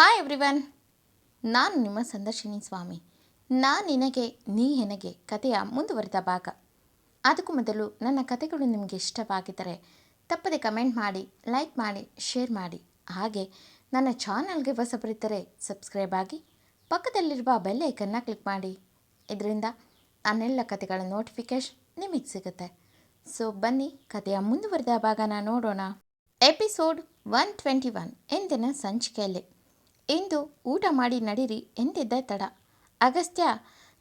Hi everyone ನಾನು ನಿಮ್ಮ ಸಂದರ್ಶಿನಿ ಸ್ವಾಮಿ. ನಾನು ನಿನಗೆ, ನೀ ನನಗೆ ಕಥೆಯ ಮುಂದುವರಿದ ಭಾಗ. ಅದಕ್ಕೂ ಮೊದಲು ನನ್ನ ಕಥೆಗಳು ನಿಮಗೆ ಇಷ್ಟವಾಗಿದ್ದರೆ ತಪ್ಪದೆ ಕಮೆಂಟ್ ಮಾಡಿ, ಲೈಕ್ ಮಾಡಿ, ಶೇರ್ ಮಾಡಿ. ಹಾಗೆ ನನ್ನ ಚಾನಲ್ಗೆ ಹೊಸಬರಿದ್ದರೆ ಸಬ್ಸ್ಕ್ರೈಬ್ ಆಗಿ, ಪಕ್ಕದಲ್ಲಿರುವ ಬೆಲ್ ಐಕನ್ನ ಕ್ಲಿಕ್ ಮಾಡಿ. ಇದರಿಂದ ನನ್ನೆಲ್ಲ ಕಥೆಗಳ ನೋಟಿಫಿಕೇಶನ್ ನಿಮಗೆ ಸಿಗುತ್ತೆ. ಸೊ, ಬನ್ನಿ, ಕಥೆಯ ಮುಂದುವರೆದ ಭಾಗನ ನೋಡೋಣ. ಎಪಿಸೋಡ್ ಒನ್ ಟ್ವೆಂಟಿ ಒನ್ ಎಂದಿನ ಸಂಚಿಕೆಯಲ್ಲಿ. ಇಂದು ಊಟ ಮಾಡಿ ನಡೀರಿ ಎಂದಿದ್ದ ತಡ. ಅಗಸ್ತ್ಯ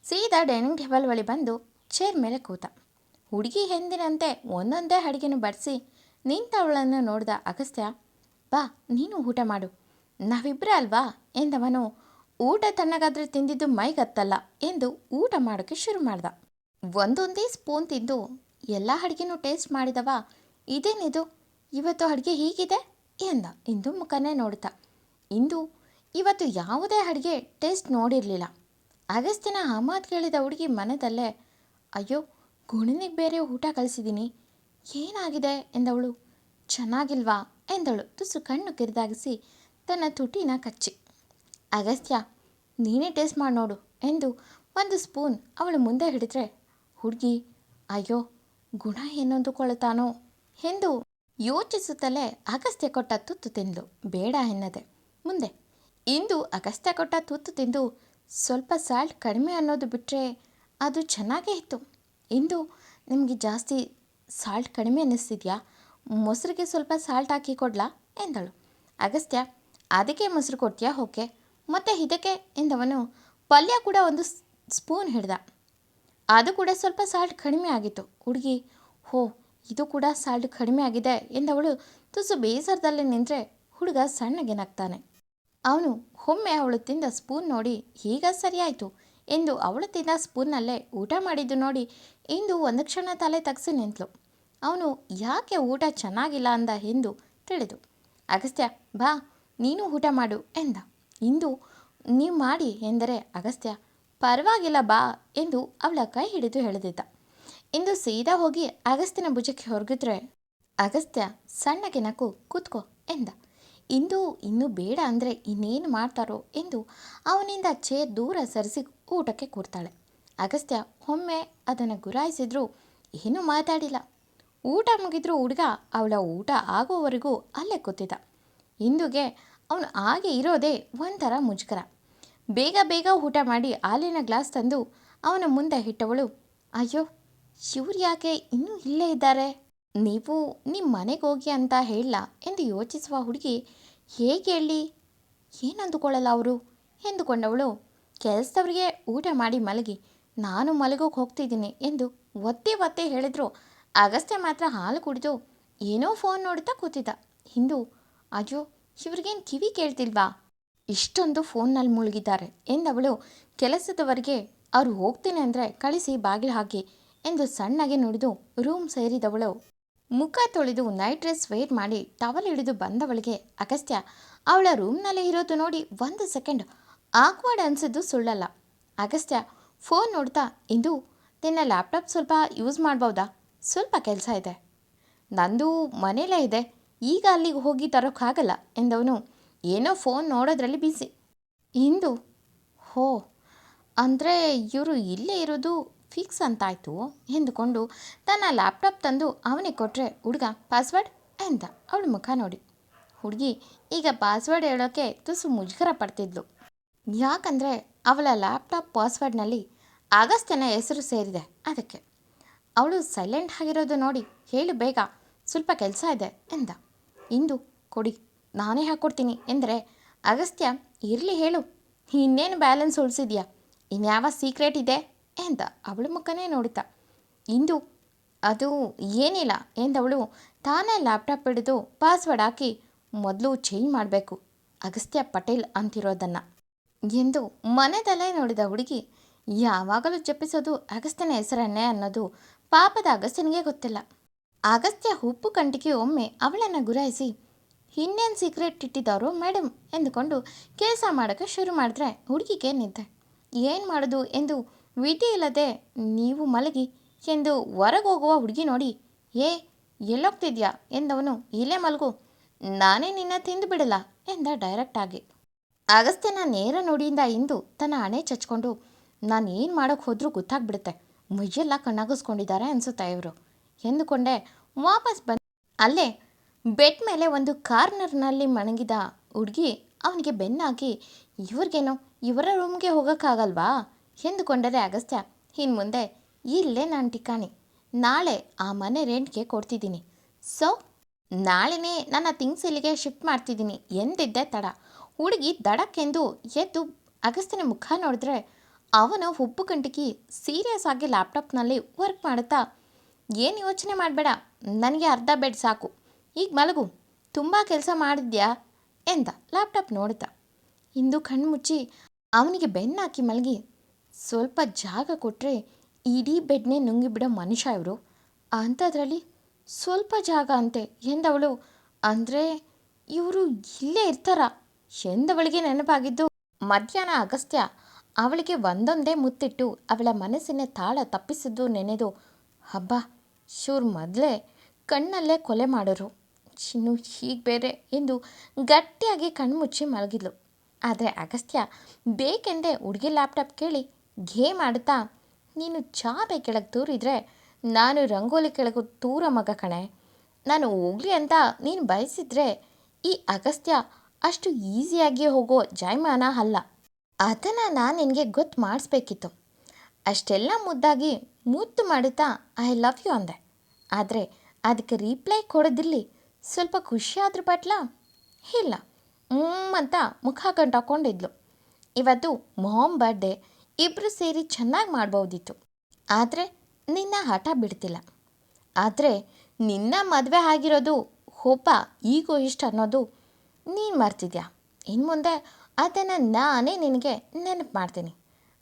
ಸೀದಾ ಡೈನಿಂಗ್ ಟೇಬಲ್ ಬಳಿ ಬಂದು ಚೇರ್ ಮೇಲೆ ಕೂತ. ಹುಡುಗಿ ಎಂದಿನಂತೆ ಒಂದೊಂದೇ ಅಡುಗೆನು ಬಡಿಸಿ ನಿಂತವಳನ್ನು ನೋಡಿದ ಅಗಸ್ತ್ಯ, ಬಾ, ನೀನು ಊಟ ಮಾಡು. ನಾವಿಬ್ಬರೇ ಅಲ್ವಾ? ಎಂದವನು, ಊಟ ತಣ್ಣಗಾದ್ರೆ ತಿಂದಿದ್ದು ಮೈಗತ್ತಲ್ಲ ಎಂದು ಊಟ ಮಾಡೋಕ್ಕೆ ಶುರು ಮಾಡ್ದ. ಒಂದೊಂದೇ ಸ್ಪೂನ್ ತಿಂದು ಎಲ್ಲ ಅಡುಗೆನೂ ಟೇಸ್ಟ್ ಮಾಡಿದವ? ಇದೇನಿದು? ಇವತ್ತು ಅಡುಗೆ ಹೀಗಿದೆ? ಎಂದ. ಇಂದು ಮುಖನೇ ನೋಡ್ತಾ. ಇಂದು ಇವತ್ತು ಯಾವುದೇ ಅಡುಗೆ ಟೇಸ್ಟ್ ನೋಡಿರಲಿಲ್ಲ. ಅಗಸ್ತಿನ ಆ ಕೇಳಿದ ಹುಡುಗಿ ಮನದಲ್ಲೇ, ಅಯ್ಯೋ, ಗುಣನಿಗೆ ಬೇರೆ ಊಟ ಕಳಿಸಿದ್ದೀನಿ ಏನಾಗಿದೆ? ಎಂದವಳು. ಚೆನ್ನಾಗಿಲ್ವಾ? ಎಂದಳು. ತುಸು ಕಣ್ಣು ಕಿರಿದಾಗಿಸಿ ತನ್ನ ತುಟಿನ ಕಚ್ಚಿ. ಅಗಸ್ತ್ಯ, ನೀನೇ ಟೇಸ್ಟ್ ಮಾಡಿ ನೋಡು ಎಂದು ಒಂದು ಸ್ಪೂನ್ ಅವಳು ಮುಂದೆ ಹಿಡಿದ್ರೆ, ಹುಡುಗಿ, ಅಯ್ಯೋ, ಗುಣ ಏನೊಂದುಕೊಳ್ಳುತ್ತಾನೋ ಎಂದು ಯೋಚಿಸುತ್ತಲೇ ಅಗಸ್ತ್ಯ ಕೊಟ್ಟ ತುತ್ತು ತಿಂದು ಬೇಡ ಎನ್ನದೆ. ಮುಂದೆ ಇಂದು ಅಗಸ್ತ್ಯ ಕೊಟ್ಟ ತುತ್ತು ತಿಂದು ಸ್ವಲ್ಪ ಸಾಲ್ಟ್ ಕಡಿಮೆ ಅನ್ನೋದು ಬಿಟ್ಟರೆ ಅದು ಚೆನ್ನಾಗೇ ಇತ್ತು. ಇಂದು ನಿಮಗೆ ಜಾಸ್ತಿ ಸಾಲ್ಟ್ ಕಡಿಮೆ ಅನ್ನಿಸ್ತಿದ್ಯಾ? ಮೊಸರಿಗೆ ಸ್ವಲ್ಪ ಸಾಲ್ಟ್ ಹಾಕಿ ಕೊಡ್ಲಾ? ಎಂದಳು. ಅಗಸ್ತ್ಯ, ಅದಕ್ಕೆ ಮೊಸರು ಕೊಡ್ತೀಯಾ? ಓಕೆ. ಮತ್ತು ಇದಕ್ಕೆ ಎಂದವನು ಪಲ್ಯ ಕೂಡ ಒಂದು ಸ್ಪೂನ್ ಹಿಡ್ದ. ಅದು ಕೂಡ ಸ್ವಲ್ಪ ಸಾಲ್ಟ್ ಕಡಿಮೆ ಆಗಿತ್ತು. ಹುಡುಗಿ, ಹೋ, ಇದು ಕೂಡ ಸಾಲ್ಟ್ ಕಡಿಮೆ ಆಗಿದೆ ಎಂದವಳು ತುಸು ಬೇಸರದಲ್ಲಿ ನಿಂತರೆ ಹುಡುಗ ಸಣ್ಣಗೆ ನಗ್ತಾನೆ. ಅವನು, ಒಮ್ಮೆ ಅವಳು ತಿಂದ ಸ್ಪೂನ್ ನೋಡಿ ಈಗ ಸರಿಯಾಯಿತು ಎಂದು ಅವಳು ತಿಂದ ಸ್ಪೂನ್ನಲ್ಲೇ ಊಟ ಮಾಡಿದ್ದು ನೋಡಿ ಇಂದು ಒಂದು ಕ್ಷಣ ತಲೆ ತಗ್ಸಿ ನಿಂತಳು ಅವನು, ಯಾಕೆ ಊಟ ಚೆನ್ನಾಗಿಲ್ಲ ಅಂದ? ಎಂದು ತಿಳಿದು, ಅಗಸ್ತ್ಯ, ಬಾ, ನೀನು ಊಟ ಮಾಡು ಎಂದ. ಇಂದು ನೀವು ಮಾಡಿ ಎಂದರೆ, ಅಗಸ್ತ್ಯ, ಪರವಾಗಿಲ್ಲ, ಬಾ ಎಂದು ಅವಳ ಕೈ ಹಿಡಿದು ಎಳೆದಿದ್ದ. ಇಂದು ಸೀದಾ ಹೋಗಿ ಅಗಸ್ತ್ಯನ ಭುಜಕ್ಕೆ ಹೊರಗಿದ್ರೆ, ಅಗಸ್ತ್ಯ, ಸಣ್ಣಗೆ ನಕ್ಕು, ಕೂತ್ಕೋ ಎಂದ. ಇಂದು ಇನ್ನೂ ಬೇಡ ಅಂದರೆ ಇನ್ನೇನು ಮಾಡ್ತಾರೋ ಎಂದು ಅವನಿಂದ ಚೇರ್ ದೂರ ಸರಿಸಿ ಊಟಕ್ಕೆ ಕೂರ್ತಾಳೆ. ಅಗಸ್ತ್ಯ ಒಮ್ಮೆ ಅದನ್ನು ಗುರಾಯಿಸಿದ್ರು ಏನೂ ಮಾತಾಡಿಲ್ಲ. ಊಟ ಮುಗಿದ್ರೂ ಹುಡುಗ ಅವಳ ಊಟ ಆಗೋವರೆಗೂ ಅಲ್ಲೇ ಕೂತಿದ್ದ. ಇಂದುಗೆ ಅವನು ಹಾಗೆ ಇರೋದೇ ಒಂಥರ ಮುಜುಗರ. ಬೇಗ ಬೇಗ ಊಟ ಮಾಡಿ ಹಾಲಿನ ಗ್ಲಾಸ್ ತಂದು ಅವನ ಮುಂದೆ ಇಟ್ಟವಳು, ಅಯ್ಯೋ, ಇವ್ರು ಯಾಕೆ ಇನ್ನೂ ಇಲ್ಲೇ ಇದ್ದಾರೆ? ನೀವು ನಿಮ್ಮ ಮನೆಗೆ ಹೋಗಿ ಅಂತ ಹೇಳಲ್ಲ ಎಂದು ಯೋಚಿಸುವ ಹುಡುಗಿ, ಹೇಗೆ ಹೇಳಿ? ಏನು ಅಂದುಕೊಳ್ಳಲ್ಲ ಅವರು? ಎಂದುಕೊಂಡವಳು. ಕೆಲಸದವರಿಗೆ ಊಟ ಮಾಡಿ ಮಲಗಿ, ನಾನು ಮಲಗೋಕೆ ಹೋಗ್ತಿದ್ದೀನಿ ಎಂದು ಒತ್ತೆ ಒತ್ತೆ ಹೇಳಿದ್ರು. ಅಗಸ್ತ್ಯ ಮಾತ್ರ ಹಾಲು ಕುಡಿದು ಏನೋ ಫೋನ್ ನೋಡುತ್ತಾ ಕೂತಿದ್ದ. ಹಿಂದು, ಅಯ್ಯೋ, ಇವ್ರಿಗೇನು ಕಿವಿ ಕೇಳ್ತಿಲ್ವಾ? ಇಷ್ಟೊಂದು ಫೋನ್ನಲ್ಲಿ ಮುಳುಗಿದ್ದಾರೆ ಎಂದವಳು. ಕೆಲಸದವರೆಗೆ, ಅವ್ರು ಹೋಗ್ತೀನಿ ಅಂದರೆ ಕಳಿಸಿ ಬಾಗಿಲು ಹಾಕಿ ಎಂದು ಸಣ್ಣಗೆ ನುಡಿದು ರೂಮ್ ಸೇರಿದವಳು. ಮುಖ ತೊಳೆದು ನೈಟ್ ಡ್ರೆಸ್ ವೇರ್ ಮಾಡಿ ಟವಲ್ ಹಿಡಿದು ಬಂದವಳಿಗೆ ಅಗಸ್ತ್ಯ, ಅವಳ ರೂಮ್ನಲ್ಲೇ ಇರೋದು ನೋಡಿ ಒಂದು ಸೆಕೆಂಡ್ ಆಕ್ವರ್ಡ್ ಅನಿಸಿದ್ದು ಸುಳ್ಳಲ್ಲ. ಅಗಸ್ತ್ಯ ಫೋನ್ ನೋಡ್ತಾ, ಇಂದು ನಿನ್ನ ಲ್ಯಾಪ್ಟಾಪ್ ಸ್ವಲ್ಪ ಯೂಸ್ ಮಾಡ್ಬೋದಾ? ಸ್ವಲ್ಪ ಕೆಲಸ ಇದೆ. ನಂದು ಮನೇಲೇ ಇದೆ. ಈಗ ಅಲ್ಲಿಗೆ ಹೋಗಿ ತರೋಕ್ಕಾಗಲ್ಲ ಎಂದವನು. ಏನೋ ಫೋನ್ ನೋಡೋದ್ರಲ್ಲಿ ಬಿಸಿ ಇಂದು? ಹೋ, ಅಂದರೆ ಇವರು ಇಲ್ಲೇ ಇರೋದು ಫಿಕ್ಸ್ ಅಂತಾಯ್ತು ಎಂದುಕೊಂಡು ತನ್ನ ಲ್ಯಾಪ್ಟಾಪ್ ತಂದು ಅವನಿಗೆ ಕೊಟ್ಟರೆ ಹುಡುಗ ಪಾಸ್ವರ್ಡ್ ಎಂದ. ಅವಳ ಮುಖ ನೋಡಿ. ಹುಡುಗಿ ಈಗ ಪಾಸ್ವರ್ಡ್ ಹೇಳೋಕ್ಕೆ ತುಸು ಮುಜುಗರ ಪಡ್ತಿದ್ಲು. ಯಾಕಂದರೆ ಅವಳ ಲ್ಯಾಪ್ಟಾಪ್ ಪಾಸ್ವರ್ಡ್ನಲ್ಲಿ ಅಗಸ್ತ್ಯನ ಹೆಸರು ಸೇರಿದೆ ಅದಕ್ಕೆ. ಅವಳು ಸೈಲೆಂಟ್ ಆಗಿರೋದು ನೋಡಿ ಹೇಳು ಬೇಗ, ಸ್ವಲ್ಪ ಕೆಲಸ ಇದೆ ಎಂದ. ಇಂದು ಕೊಡಿ, ನಾನೇ ಹಾಕ್ಕೊಡ್ತೀನಿ ಎಂದರೆ ಅಗಸ್ತ್ಯ ಇರಲಿ ಹೇಳು. ಇನ್ನೇನು ಬ್ಯಾಲೆನ್ಸ್ ಉಳಿಸಿದ್ಯಾ? ಇನ್ಯಾವ ಸೀಕ್ರೆಟ್ ಇದೆ? ಎಂದ ಅವಳ ಮುಖನೇ ನೋಡಿದ ಇಂದು ಅದು ಏನಿಲ್ಲ ಎಂದವಳು ತಾನೇ ಲ್ಯಾಪ್ಟಾಪ್ ಹಿಡಿದು ಪಾಸ್ವರ್ಡ್ ಹಾಕಿ ಮೊದಲು ಚೇಂಜ್ ಮಾಡಬೇಕು. ಅಗಸ್ತ್ಯ ಪಟೇಲ್ ಅಂತಿರೋದನ್ನು. ಎಂದು ಮನೆದಲ್ಲೇ ನೋಡಿದ ಹುಡುಗಿ, ಯಾವಾಗಲೂ ಜಪಿಸೋದು ಅಗಸ್ತ್ಯನ ಹೆಸರನ್ನೇ ಅನ್ನೋದು ಪಾಪದ ಅಗಸ್ತ್ಯನಿಗೆ ಗೊತ್ತಿಲ್ಲ. ಅಗಸ್ತ್ಯ ಉಪ್ಪು ಕಂಟಿಗೆ ಒಮ್ಮೆ ಅವಳನ್ನು ಗುರಾಯಿಸಿ, ಇನ್ನೇನು ಸೀಕ್ರೆಟ್ ಇಟ್ಟಿದ್ದವರು ಮೇಡಮ್ ಎಂದುಕೊಂಡು ಕೆಲಸ ಮಾಡೋಕ್ಕೆ ಶುರು ಮಾಡಿದ್ರೆ ಹುಡುಗಿಗೆ ನಿದ್ದೆ. ಏನು ಮಾಡೋದು ಎಂದು ವಿಧಿ ಇಲ್ಲದೆ ನೀವು ಮಲಗಿ ಎಂದು ಹೊರಗೋಗುವ ಹುಡುಗಿ ನೋಡಿ, ಏ, ಎಲ್ಲೋಗ್ತಿದ್ಯಾ? ಎಂದವನು, ಇಲ್ಲೇ ಮಲಗು, ನಾನೇ ನಿನ್ನ ತಿಂದು ಬಿಡಲ್ಲ, ಎಂದ ಡೈರೆಕ್ಟಾಗಿ ಅಗಸ್ತ್ಯನ ನೇರ ನೋಡಿಯಿಂದ ಇಂದು ತನ್ನ ಹಣೆ ಚಚ್ಕೊಂಡು, ನಾನು ಏನು ಮಾಡೋಕ್ಕೆ ಹೋದರೂ ಗೊತ್ತಾಗ್ಬಿಡುತ್ತೆ, ಮೈಯೆಲ್ಲ ಕಣ್ಣಾಗಿಸ್ಕೊಂಡಿದ್ದಾರೆ ಅನಿಸುತ್ತೆ ಇವರು, ಎಂದುಕೊಂಡೆ. ವಾಪಸ್ ಬಂದು ಅಲ್ಲೇ ಬೆಡ್ ಮೇಲೆ ಒಂದು ಕಾರ್ನರ್ನಲ್ಲಿ ಮಣಗಿದ ಹುಡುಗಿ ಅವನಿಗೆ ಬೆನ್ನಾಗಿ, ಇವ್ರಿಗೇನೋ, ಇವರ ರೂಮ್ಗೆ ಹೋಗೋಕ್ಕಾಗಲ್ವಾ? ಎಂದುಕೊಂಡರೆ ಅಗಸ್ತ್ಯ ಇನ್ನು ಮುಂದೆ ಇಲ್ಲೇ ನಾನು ಠಿಕಾಣಿ. ನಾಳೆ ಆ ಮನೆ ರೆಂಟ್ಗೆ ಕೊಡ್ತಿದ್ದೀನಿ. ಸೊ, ನಾಳೆನೇ ನನ್ನ ಥಿಂಗ್ಸ್ ಇಲ್ಲಿಗೆ ಶಿಫ್ಟ್ ಮಾಡ್ತಿದ್ದೀನಿ ಎಂದಿದ್ದೆ ತಡ. ಹುಡುಗಿ ದಡಕ್ಕೆಂದು ಎದ್ದು ಅಗಸ್ತ್ಯನ ಮುಖ ನೋಡಿದ್ರೆ ಅವನು ಹುಬ್ಬು ಗಂಟಿಗೆ ಸೀರಿಯಸ್ ಆಗಿ ಲ್ಯಾಪ್ಟಾಪ್ನಲ್ಲಿ ವರ್ಕ್ ಮಾಡುತ್ತಾ, ಏನು ಯೋಚನೆ ಮಾಡಬೇಡ, ನನಗೆ ಅರ್ಧ ಬೆಡ್ ಸಾಕು. ಈಗ ಮಲಗು. ತುಂಬ ಕೆಲಸ ಮಾಡಿದ್ಯಾ? ಎಂದ ಲ್ಯಾಪ್ಟಾಪ್ ನೋಡ್ತಾ ಇಂದು ಕಣ್ಮುಚ್ಚಿ ಅವನಿಗೆ ಬೆನ್ನಾಕಿ ಮಲಗಿ ಸ್ವಲ್ಪ ಜಾಗ ಕೊಟ್ಟರೆ ಇಡೀ ಬೆಡ್ನೇ ನುಂಗಿಬಿಡೋ ಮನುಷ್ಯ ಇವರು. ಅಂಥದ್ರಲ್ಲಿ ಸ್ವಲ್ಪ ಜಾಗ ಅಂತೆ ಎಂದವಳು. ಅಂದರೆ ಇವರು ಇಲ್ಲೇ ಇರ್ತಾರ? ಎಂದವಳಿಗೆ ನೆನಪಾಗಿದ್ದು ಮಧ್ಯಾಹ್ನ ಅಗಸ್ತ್ಯ. ಅವಳಿಗೆ ಒಂದೊಂದೇ ಮುತ್ತಿಟ್ಟು ಅವಳ ಮನಸ್ಸಿನ ತಾಳ ತಪ್ಪಿಸಿದ್ದು ನೆನೆದು ಹಬ್ಬ ಶೂರ್ ಮೊದಲೇ ಕಣ್ಣಲ್ಲೇ ಕೊಲೆ ಮಾಡೋರು. ಇನ್ನು ಹೀಗೆ ಬೇರೆ ಎಂದು ಗಟ್ಟಿಯಾಗಿ ಕಣ್ಮುಚ್ಚಿ ಮಲಗಿದ್ಲು. ಆದರೆ ಅಗಸ್ತ್ಯ ಬೇಕೆಂದೇ ಹುಡುಗಿ ಲ್ಯಾಪ್ಟಾಪ್ ಕೇಳಿ ಗೇಮ್ ಆಡುತ್ತಾ ನೀನು ಚಾಪೆ ಕೆಳಗೆ ತೂರಿದ್ರೆ ನಾನು ರಂಗೋಲಿ ಕೆಳಗೆ ತೂರ ಮಗ ಕಣೆ. ನಾನು ಹೋಗ್ಲಿ ಅಂತ ನೀನು ಬಯಸಿದ್ರೆ ಈ ಅಗಸ್ತ್ಯ ಅಷ್ಟು ಈಸಿಯಾಗಿ ಹೋಗೋ ಜಾಯಮಾನ ಅಲ್ಲ. ಅದನ್ನು ನಾನು ನಿನಗೆ ಗೊತ್ತು ಮಾಡಿಸ್ಬೇಕಿತ್ತು. ಅಷ್ಟೆಲ್ಲ ಮುದ್ದಾಗಿ ಮುದ್ದು ಮಾಡುತ್ತಾ ಐ ಲವ್ ಯು ಅಂದೆ. ಆದರೆ ಅದಕ್ಕೆ ರಿಪ್ಲೈ ಕೊಡೋದಿರಲಿ ಸ್ವಲ್ಪ ಖುಷಿಯಾದ್ರೂ ಬಟ್ಲ ಇಲ್ಲ. ಹ್ಞೂ ಅಂತ ಮುಖ ಗಂಟಾಕೊಂಡಿದ್ಲು ಇವತ್ತು ಮಾಮ್ ಬರ್ಡೇ ಇಬ್ಬರು ಸೇರಿ ಚೆನ್ನಾಗಿ ಮಾಡ್ಬೋದಿತ್ತು. ಆದರೆ ನಿನ್ನ ಹಠ ಬಿಡ್ತಿಲ್ಲ. ಆದರೆ ನಿನ್ನ ಮದುವೆ ಆಗಿರೋದು ಒಬ್ಬ ಈಗೋ ಇಷ್ಟ ಅನ್ನೋದು ನೀನು ಮರ್ತಿದ್ಯಾ? ಇನ್ನು ಮುಂದೆ ಅದನ್ನು ನಾನೇ ನಿನಗೆ ನೆನಪು ಮಾಡ್ತೀನಿ.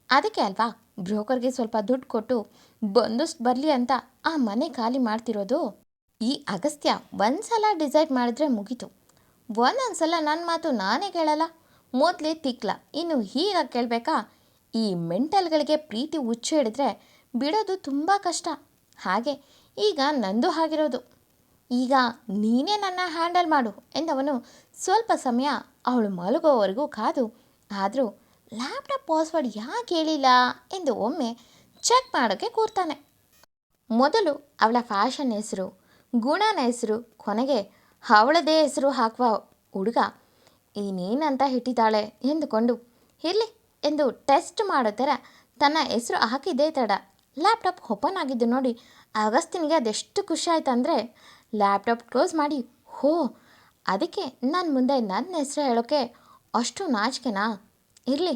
ಅದಕ್ಕೆ ಅಲ್ವಾ ಬ್ರೋಕರ್ಗೆ ಸ್ವಲ್ಪ ದುಡ್ಡು ಕೊಟ್ಟು ಬಂದಷ್ಟು ಬರಲಿ ಅಂತ ಆ ಮನೆ ಖಾಲಿ ಮಾಡ್ತಿರೋದು? ಈ ಅಗಸ್ತ್ಯ ಒಂದ್ಸಲ ಡಿಸೈಡ್ ಮಾಡಿದ್ರೆ ಮುಗೀತು. ಒಂದೊಂದ್ಸಲ ನನ್ನ ಮಾತು ನಾನೇ ಕೇಳಲ್ಲ. ಮೊದಲೇ ತಿಕ್ಲ. ಇನ್ನು ಹೀಗ ಕೇಳಬೇಕಾ? ಈ ಮೆಂಟಲ್ಗಳಿಗೆ ಪ್ರೀತಿ ಹುಚ್ಚು ಹಿಡಿದ್ರೆ ಬಿಡೋದು ತುಂಬ ಕಷ್ಟ. ಹಾಗೆ ಈಗ ನಂದು ಆಗಿರೋದು ಈಗ ನೀನೇ ನನ್ನ ಹ್ಯಾಂಡಲ್ ಮಾಡು ಎಂದವನು ಸ್ವಲ್ಪ ಸಮಯ ಅವಳು ಮಲಗೋವರೆಗೂ ಕಾದು, ಆದರೂ ಲ್ಯಾಪ್ಟಾಪ್ ಪಾಸ್ವರ್ಡ್ ಯಾಕೆ ಹೇಳಿಲ್ಲ ಎಂದು ಒಮ್ಮೆ ಚೆಕ್ ಮಾಡೋಕ್ಕೆ ಕೂರ್ತಾನೆ. ಮೊದಲು ಅವಳ ಫ್ಯಾಷನ್ ಹೆಸರು, ಗುಣನ ಹೆಸರು, ಕೊನೆಗೆ ಅವಳದೇ ಹೆಸರು ಹಾಕುವ ಹುಡುಗ ಇನ್ನೇನಂತ ಇಟ್ಟಿದ್ದಾಳೆ ಎಂದುಕೊಂಡು, ಇರಲಿ ಎಂದು ಟೆಸ್ಟ್ ಮಾಡೋ ಥರ ತನ್ನ ಹೆಸರು ಹಾಕಿದ್ದೇ ತಡ. ಲ್ಯಾಪ್ಟಾಪ್ ಓಪನ್ ಆಗಿದ್ದು ನೋಡಿ ಅಗಸ್ತಿನಿಗೆ ಅದೆಷ್ಟು ಖುಷಿ ಆಯ್ತು ಅಂದರೆ ಲ್ಯಾಪ್ಟಾಪ್ ಕ್ಲೋಸ್ ಮಾಡಿ, ಹೋ, ಅದಕ್ಕೆ ನನ್ನ ಮುಂದೆ ನನ್ನ ಹೆಸರು ಹೇಳೋಕ್ಕೆ ಅಷ್ಟು ನಾಚಿಕೆನಾ? ಇರಲಿ,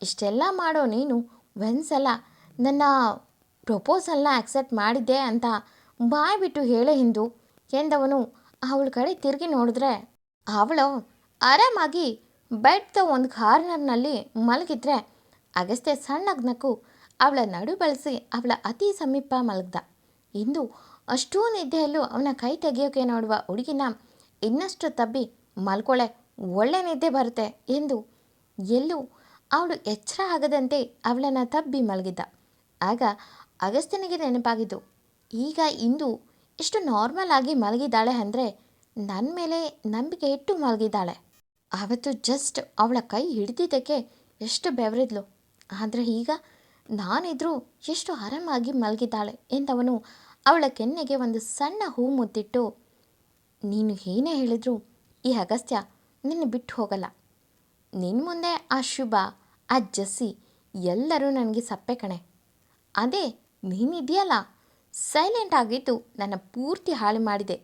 ಇಷ್ಟೆಲ್ಲ ಮಾಡೋ ನೀನು ಒಂದ್ಸಲ ನನ್ನ ಪ್ರಪೋಸಲ್ನ ಆಕ್ಸೆಪ್ಟ್ ಮಾಡಿದ್ದೆ ಅಂತ ಬಾಯ್ ಬಿಟ್ಟು ಹೇಳೇ ಹಿಂದು, ಎಂದವನು ಅವಳ ಕಡೆ ತಿರುಗಿ ನೋಡಿದ್ರೆ, ಅವಳು ಆರಾಮಾಗಿ ಬೆಡ್ದ ಒಂದು ಕಾರ್ನರ್ನಲ್ಲಿ ಮಲಗಿದ್ರೆ ಅಗಸ್ತ್ಯ ಸಣ್ಣಗೆ ನಕ್ಕು ಅವಳ ನಡು ಬಳಸಿ ಅವಳ ಅತಿ ಸಮೀಪ ಮಲಗ್ದ ಇಂದು ಅಷ್ಟೂ ನಿದ್ದೆಯಲ್ಲೂ ಅವನ ಕೈ ತೆಗೆಯೋಕೆ ನೋಡುವ ಹುಡುಗಿನ ಇನ್ನಷ್ಟು ತಬ್ಬಿ ಮಲ್ಕೊಳೆ ಒಳ್ಳೆ ನಿದ್ದೆ ಬರುತ್ತೆ ಎಂದು ಎಲ್ಲೂ ಅವಳು ಎಚ್ಚರ ಆಗದಂತೆ ಅವಳನ್ನು ತಬ್ಬಿ ಮಲಗಿದ್ದ ಆಗ ಅಗಸ್ತ್ಯನಿಗೆ ನೆನಪಾಗಿದ್ದು ಈಗ ಇಂದು ಎಷ್ಟು ನಾರ್ಮಲ್ ಆಗಿ ಮಲಗಿದ್ದಾಳೆ ಅಂದರೆ ನನ್ನ ಮೇಲೆ ನಂಬಿಕೆ ಇಟ್ಟು ಮಲಗಿದ್ದಾಳೆ ಆವತ್ತು ಜಸ್ಟ್ ಅವಳ ಕೈ ಹಿಡಿದಿದ್ದಕ್ಕೆ ಎಷ್ಟು ಬೆವರಿದ್ಲು. ಆದರೆ ಈಗ ನಾನಿದ್ರೂ ಎಷ್ಟು ಆರಾಮಾಗಿ ಮಲಗಿದ್ದಾಳೆ ಎಂದವನು ಅವಳ ಕೆನ್ನೆಗೆ ಒಂದು ಸಣ್ಣ ಹೂ ಮುದ್ದಿಟ್ಟು, ನೀನು ಏನೇ ಹೇಳಿದ್ರು ಈ ಅಗಸ್ತ್ಯ ನಿನ್ನ ಬಿಟ್ಟು ಹೋಗಲ್ಲ. ನಿನ್ನ ಮುಂದೆ ಆ ಶುಭ, ಆ ಜಸ್ಸಿ ಎಲ್ಲರೂ ನನಗೆ ಸಪ್ಪೆ ಕಣೆ. ಅದೇ ನೀನಿದೆಯಲ್ಲ ಸೈಲೆಂಟ್ ಆಗಿದ್ದು ನನ್ನ ಪೂರ್ತಿ ಹಾಳು ಮಾಡಿದೆ.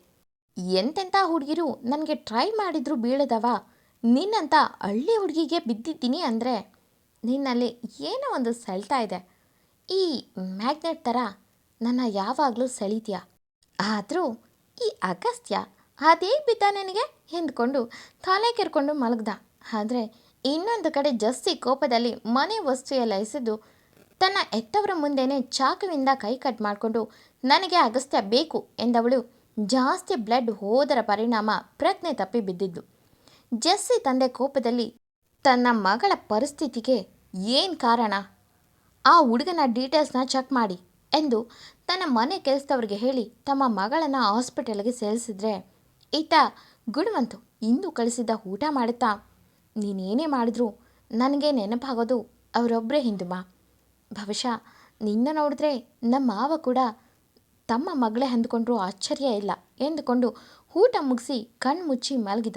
ಎಂತೆಂಥ ಹುಡುಗಿರು ನನಗೆ ಟ್ರೈ ಮಾಡಿದ್ರು ಬೀಳದವ? ನಿನ್ನಂಥ ಹಳ್ಳಿ ಹುಡುಗಿಗೆ ಬಿದ್ದಿದ್ದೀನಿ ಅಂದರೆ ನಿನ್ನಲ್ಲಿ ಏನೋ ಒಂದು ಸೆಳ್ತಾ ಇದೆ. ಈ ಮ್ಯಾಗ್ನೆಟ್ ಥರ ನನ್ನ ಯಾವಾಗಲೂ ಸೆಳೀತೀಯ. ಆದರೂ ಈ ಅಗಸ್ತ್ಯ ಅದೇ ಬಿದ್ದ ನನಗೆ? ಎಂದ್ಕೊಂಡು ತಲೆ ಕೆರ್ಕೊಂಡು ಮಲಗ್ದ. ಆದರೆ ಇನ್ನೊಂದು ಕಡೆ ಜಸ್ಸಿ ಕೋಪದಲ್ಲಿ ಮನೆ ವಸ್ತು ಎಲ್ಲ ಎಸೆದು ತನ್ನ ಎತ್ತವರ ಮುಂದೆನೇ ಚಾಕುವಿಂದ ಕೈ ಕಟ್ ಮಾಡಿಕೊಂಡು ನನಗೆ ಅಗಸ್ತ್ಯ ಬೇಕು ಎಂದವಳು ಜಾಸ್ತಿ ಬ್ಲಡ್ ಹೋದರ ಪರಿಣಾಮ ಪ್ರಜ್ಞೆ ತಪ್ಪಿ ಬಿದ್ದಿದ್ದು. ಜಸ್ಸಿ ತಂದೆ ಕೋಪದಲ್ಲಿ ತನ್ನ ಮಗಳ ಪರಿಸ್ಥಿತಿಗೆ ಏನು ಕಾರಣ? ಆ ಹುಡುಗನ ಡೀಟೇಲ್ಸ್ನ ಚೆಕ್ ಮಾಡಿ ಎಂದು ತನ್ನ ಮನೆ ಕೆಲಸದವ್ರಿಗೆ ಹೇಳಿ ತಮ್ಮ ಮಗಳನ್ನು ಹಾಸ್ಪಿಟಲ್ಗೆ ಸೇರಿಸಿದ್ರೆ ಈತ ಗುಣವಂತು ಇಂದು ಕಳಿಸಿದ್ದ ಊಟ ಮಾಡುತ್ತಾ? ನೀನೇನೇ ಮಾಡಿದ್ರು ನನಗೆ ನೆನಪಾಗೋದು ಅವರೊಬ್ಬರೇ ಹಿಂದುಮ. ಬಹುಶಃ ನಿನ್ನ ನೋಡಿದ್ರೆ ನಮ್ಮ ಮಾವ ಕೂಡ ತಮ್ಮ ಮಗಳೇ ಅಂದುಕೊಂಡ್ರೂ ಆಶ್ಚರ್ಯ ಇಲ್ಲ ಎಂದುಕೊಂಡು ಊಟ ಮುಗಿಸಿ ಕಣ್ಣು ಮುಚ್ಚಿ ಮಲಗಿದ.